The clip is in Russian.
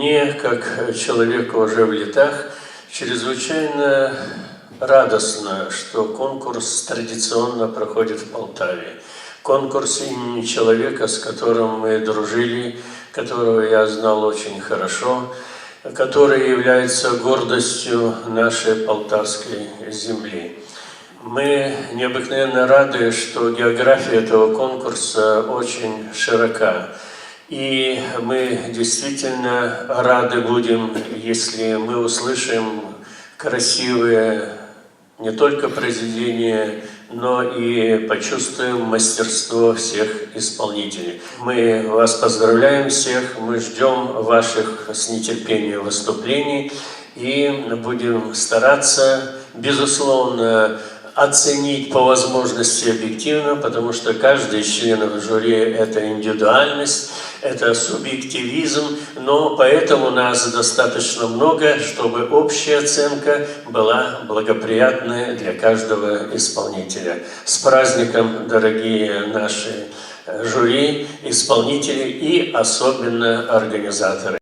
Мне, как человеку уже в летах, чрезвычайно радостно, что конкурс традиционно проходит в Полтаве. Конкурс имени человека, с которым мы дружили, которого я знал очень хорошо, который является гордостью нашей полтавской земли. Мы необыкновенно рады, что география этого конкурса очень широка. И мы действительно рады будем, если мы услышим красивые не только произведения, но и почувствуем мастерство всех исполнителей. Мы вас поздравляем всех, мы ждем ваших с нетерпением выступлений и будем стараться, безусловно, оценить по возможности объективно, потому что каждый из членов жюри – это индивидуальность, это субъективизм, но поэтому нас достаточно много, чтобы общая оценка была благоприятная для каждого исполнителя. С праздником, дорогие наши жюри, исполнители и особенно организаторы!